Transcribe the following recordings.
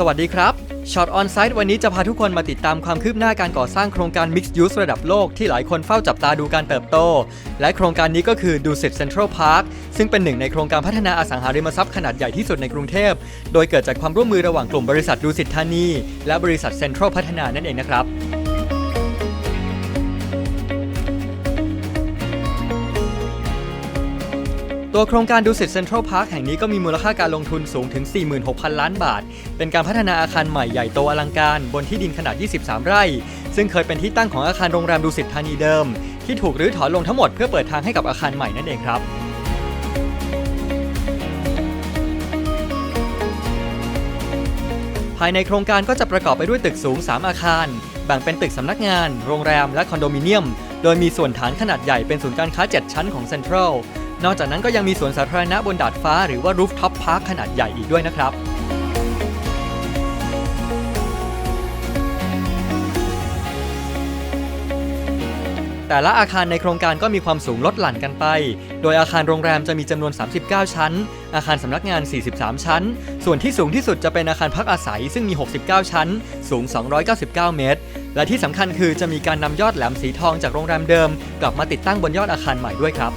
สวัสดีครับช็อตออนไซต์วันนี้จะพาทุกคนมาติดตามความคืบหน้าการก่อสร้างโครงการ Mixed Use ระดับโลกที่หลายคนเฝ้าจับตาดูการเติบโต และโครงการนี้ก็คือดูสิตเซ็นทรัลพาร์คซึ่งเป็นหนึ่งในโครงการพัฒนาอสังหาริมทรัพย์ขนาดใหญ่ที่สุดในกรุงเทพ โดยเกิดจากความร่วมมือระหว่างกลุ่มบริษัทดูสิตธานี และบริษัทเซ็นทรัลพัฒนานั่นเองนะครับ ตัวโครงการดูสิตเซ็นทรัลพาร์คแห่งนี้ก็มีมูลค่าการลงทุนสูงถึง 46,000 ล้านบาท เป็นการพัฒนาอาคารใหม่ใหญ่โตอลังการ บนที่ดินขนาด 23 ไร่ ซึ่งเคยเป็นที่ตั้งของอาคารโรงแรมดูสิตธานีเดิม ที่ถูกรื้อถอนลงทั้งหมดเพื่อเปิดทางให้กับอาคารใหม่นั่นเองครับภายในโครงการก็จะประกอบไปด้วยตึกสูง 3 อาคาร แบ่งเป็นตึกสำนักงาน โรงแรม และคอนโดมิเนียม โดยมีส่วนฐานขนาดใหญ่เป็นศูนย์การค้า 7 ชั้นของเซ็นทรัล นอกจากนั้นก็ยังมีสวนสาธารณะบนดาดฟ้าหรือว่า Rooftop Park ขนาดใหญ่อีกด้วยนะครับแต่ละอาคารในโครงการก็มีความสูงลดหลั่นกันไป โดยอาคารโรงแรมจะมีจำนวน 39 ชั้น อาคารสำนักงาน 43 ชั้น ส่วนที่สูงที่สุดจะเป็นอาคารพักอาศัย ซึ่งมี 69 ชั้น สูง 299 เมตร และที่สำคัญคือจะมีการนำยอดแหลมสีทองจากโรงแรมเดิม กลับมาติดตั้งบนยอดอาคารใหม่ด้วยครับ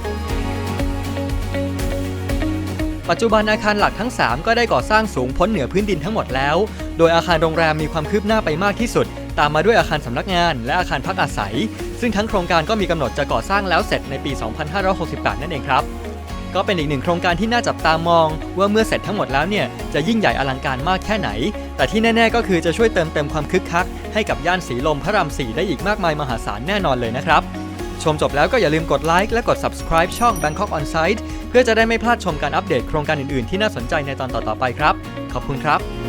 ปัจจุบันอาคารหลักทั้ง 3 ก็ได้ก่อสร้างสูงพ้นเหนือพื้นดินทั้งหมดแล้ว โดยอาคารโรงแรมมีความคืบหน้าไปมากที่สุด ตามมาด้วยอาคารสำนักงาน และอาคารพักอาศัย ซึ่งทั้งโครงการก็มีกำหนดจะก่อสร้างแล้วเสร็จในปี 2568 นั่นเองครับก็เป็นอีกหนึ่งโครงการที่น่าจับตามอง ว่าเมื่อเสร็จทั้งหมดแล้วเนี่ยจะยิ่งใหญ่อลังการมากแค่ไหน แต่ที่แน่ ๆ ก็คือจะช่วยเติมเต็มความคึกคัก ให้กับย่านสีลมพระราม4ได้อีกมากมายมหาศาลแน่นอนเลยนะครับ ชมจบแล้วก็อย่าลืมกดไลค์และกด subscribe ช่อง Bangkok On Site เพื่อจะได้ไม่พลาดชมการอัปเดตโครงการอื่นๆ ที่น่าสนใจในตอนต่อๆไปครับ ขอบคุณครับ